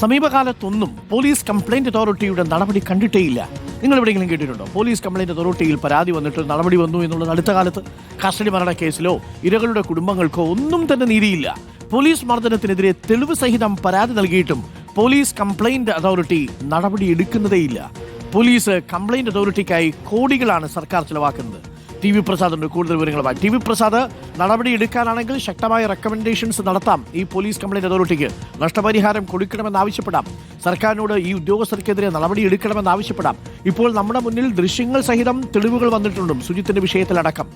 സമീപകാലത്തൊന്നും police complaint അതോറിറ്റിയുടെ നടപടി കണ്ടിട്ടേയില്ല. നിങ്ങൾ എവിടെയെങ്കിലും കേട്ടിട്ടുണ്ടോ? പോലീസ് കംപ്ലൈന്റ് അതോറിറ്റിയിൽ പരാതി വന്നിട്ട് നടപടി വന്നു എന്നുള്ളത് അടുത്ത കാലത്ത് കസ്റ്റഡി മരണ കേസിലോ ഇരകളുടെ കുടുംബങ്ങൾക്കോ ഒന്നും തന്നെ നീതിയില്ല. പോലീസ് മർദ്ദനത്തിനെതിരെ തെളിവ് സഹിതം പരാതി നൽകിയിട്ടും പോലീസ് കംപ്ലൈന്റ് അതോറിറ്റി നടപടി എടുക്കുന്നതേയില്ല. പോലീസ് കംപ്ലൈന്റ് അതോറിറ്റിക്കായി കോടികളാണ് സർക്കാർ ചെലവാക്കുന്നത്. ടി വി പ്രസാദ് ഉണ്ട് കൂടുതൽ വിവരങ്ങളുമായി. ടി വി പ്രസാദ് നടപടി എടുക്കാനാണെങ്കിൽ ശക്തമായ റെക്കമെൻഡേഷൻസ് നടത്താം. ഈ പോലീസ് കംപ്ലൈന്റ് അതോറിറ്റിക്ക് നഷ്ടപരിഹാരം കൊടുക്കണമെന്ന് ആവശ്യപ്പെടാം. സർക്കാരിനോട് ഈ ഉദ്യോഗസ്ഥർക്കെതിരെ നടപടി എടുക്കണമെന്ന് ആവശ്യപ്പെടാം. ഇപ്പോൾ നമ്മുടെ മുന്നിൽ ദൃശ്യങ്ങൾ സഹിതം തെളിവുകൾ വന്നിട്ടുണ്ടും സുജിത്തിന്റെ വിഷയത്തിലടക്കം.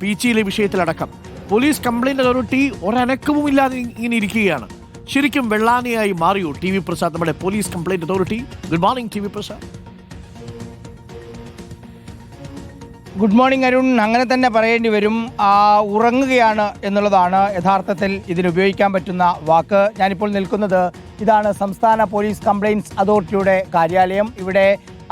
പി ചിയിലെ വിഷയത്തിലടക്കം. പോലീസ് കംപ്ലൈന്റ് അതോറിറ്റി ഒരനക്കവും ഇല്ലാതെ ഇങ്ങനെ ഇരിക്കുകയാണ്. ശരിക്കും വെള്ളാനിയായി മാറിയോ ടി വി പ്രസാദ് നമ്മുടെ police complaint authority? Good morning T V Prasad. Good morning Arun അങ്ങനെ തന്നെ പറയേണ്ടി വരും. ഉറങ്ങുകയാണ് എന്നുള്ളതാണ് യഥാർത്ഥത്തിൽ ഇതിന് ഉപയോഗിക്കാൻ പറ്റുന്ന വാക്ക്. ഞാനിപ്പോൾ നിൽക്കുന്നത് ഇതാണ് സംസ്ഥാന പോലീസ് കംപ്ലയിൻസ് അതോറിറ്റിയുടെ കാര്യാലയം. ഇവിടെ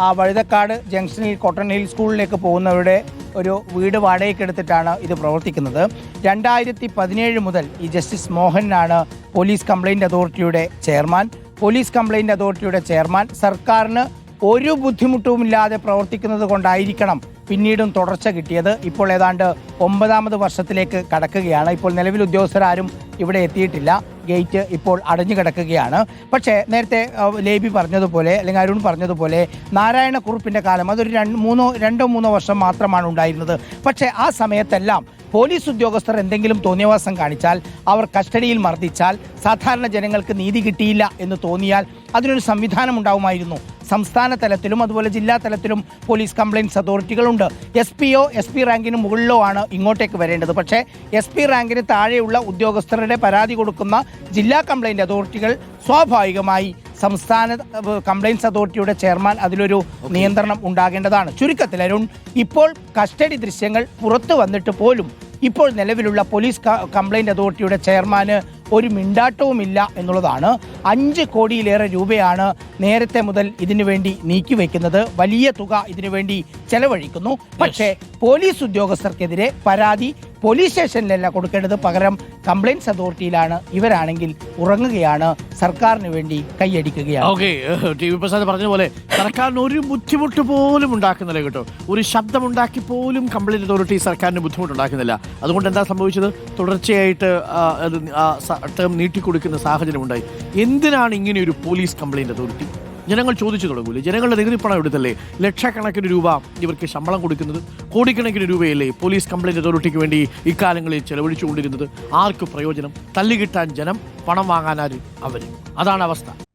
ആ വഴുതക്കാട് ജംഗ്ഷനിൽ കോട്ടൺ ഹിൽ സ്കൂളിലേക്ക് പോകുന്നവരുടെ ഒരു വീട് വാടകയ്ക്കെടുത്തിട്ടാണ് ഇത് പ്രവർത്തിക്കുന്നത്. രണ്ടായിരത്തി പതിനേഴ് മുതൽ ഈ ജസ്റ്റിസ് മോഹനാണ് പോലീസ് കംപ്ലയിന്റ് അതോറിറ്റിയുടെ ചെയർമാൻ. പോലീസ് കംപ്ലയിന്റ് അതോറിറ്റിയുടെ ചെയർമാൻ സർക്കാരിന് ഒരു ബുദ്ധിമുട്ടുമില്ലാതെ പ്രവർത്തിക്കുന്നത് കൊണ്ടായിരിക്കണം പിന്നീടും തുടർച്ച കിട്ടിയത് ഇപ്പോൾ ഏതാണ്ട് ഒമ്പതാമത് വർഷത്തിലേക്ക് കടക്കുകയാണ്. ഇപ്പോൾ നിലവിൽ ഉദ്യോഗസ്ഥരാരും ഇവിടെ എത്തിയിട്ടില്ല. ഗേറ്റ് ഇപ്പോൾ അടഞ്ഞു കിടക്കുകയാണ്. പക്ഷേ നേരത്തെ ലേബി പറഞ്ഞതുപോലെ അല്ലെങ്കിൽ അരുൺ പറഞ്ഞതുപോലെ നാരായണ കുറുപ്പിന്റെ കാലം അതൊരു രണ്ട് മൂന്നോ രണ്ടോ മൂന്നോ വർഷം മാത്രമാണ് ഉണ്ടായിരുന്നത്. പക്ഷേ ആ സമയത്തെല്ലാം പോലീസ് ഉദ്യോഗസ്ഥർ എന്തെങ്കിലും തോന്നിയവാസം കാണിച്ചാൽ അവർ കസ്റ്റഡിയിൽ മർദ്ദിച്ചാൽ സാധാരണ ജനങ്ങൾക്ക് നീതി കിട്ടിയില്ല എന്ന് തോന്നിയാൽ അതിനൊരു സംവിധാനം ഉണ്ടാവുമായിരുന്നു. സംസ്ഥാന തലത്തിലും അതുപോലെ ജില്ലാ തലത്തിലും പോലീസ് കംപ്ലയിൻസ് അതോറിറ്റികളുണ്ട്. എസ് പിയോ എസ് പി റാങ്കിന് മുകളിലോ ആണ് ഇങ്ങോട്ടേക്ക് വരേണ്ടത്. പക്ഷേ എസ് പി റാങ്കിന് താഴെയുള്ള ഉദ്യോഗസ്ഥരുടെ പരാതി കൊടുക്കുന്ന ജില്ലാ കംപ്ലയിന്റ് അതോറിറ്റികൾ സ്വാഭാവികമായി സംസ്ഥാന കംപ്ലയിൻസ് അതോറിറ്റിയുടെ ചെയർമാൻ അതിലൊരു നിയന്ത്രണം ഉണ്ടാകേണ്ടതാണ്. ചുരുക്കത്തിൽ അരുൺ ഇപ്പോൾ കസ്റ്റഡി ദൃശ്യങ്ങൾ പുറത്തു വന്നിട്ട് പോലും ഇപ്പോൾ നിലവിലുള്ള പോലീസ് കംപ്ലൈന്റ് അതോറിറ്റിയുടെ ചെയർമാന് ഒരു മിണ്ടാട്ടവുമില്ല എന്നുള്ളതാണ്. അഞ്ച് കോടിയിലേറെ രൂപയാണ് നേരത്തെ മുതൽ ഇതിനു വേണ്ടി നീക്കിവെക്കുന്നത് വലിയ തുക ഇതിനു വേണ്ടി ചെലവഴിക്കുന്നു. പക്ഷേ പോലീസ് ഉദ്യോഗസ്ഥർക്കെതിരെ പരാതി പോലീസ് സ്റ്റേഷനിലല്ല കൊടുക്കേണ്ടത്. പകരം കംപ്ലൈൻസ് അതോറിറ്റിയിലാണ് ഇവരാണെങ്കിൽ ഉറങ്ങുകയാണ്. സർക്കാരിന് വേണ്ടി കൈയടിക്കുകയാണ്. ഓക്കെ ടി സർക്കാരിന് ഒരു ബുദ്ധിമുട്ട് പോലും ഉണ്ടാക്കുന്നില്ല കേട്ടോ. ഒരു ശബ്ദമുണ്ടാക്കി പോലും കംപ്ലൈന്റ് അതോറിറ്റി സർക്കാരിന് ബുദ്ധിമുട്ടുണ്ടാക്കുന്നില്ല. അതുകൊണ്ട് എന്താ സംഭവിച്ചത്? തുടർച്ചയായിട്ട് ടേം നീട്ടിക്കൊടുക്കുന്ന സാഹചര്യം ഉണ്ടായി എന്തിനാണ് ഇങ്ങനെ ഒരു പോലീസ് കംപ്ലൈന്റ് അതോറിറ്റി? ജനങ്ങൾ ചോദിച്ചു തുടങ്ങൂലേ? ജനങ്ങളുടെ നികുതി പണം എടുത്തല്ലേ? ലക്ഷക്കണക്കിന് രൂപ ഇവർക്ക് ശമ്പളം കൊടുക്കുന്നത്. കോടിക്കണക്കിന് രൂപയല്ലേ പോലീസ് കംപ്ലൈന്റ് അതോറിറ്റിക്ക് വേണ്ടി ഇക്കാലങ്ങളിൽ ചെലവഴിച്ചുകൊണ്ടിരുന്നത്? ആർക്ക് പ്രയോജനം? തല്ലുകിട്ടാൻ ജനം പണം വാങ്ങാനാര് അവർ അതാണ് അവസ്ഥ.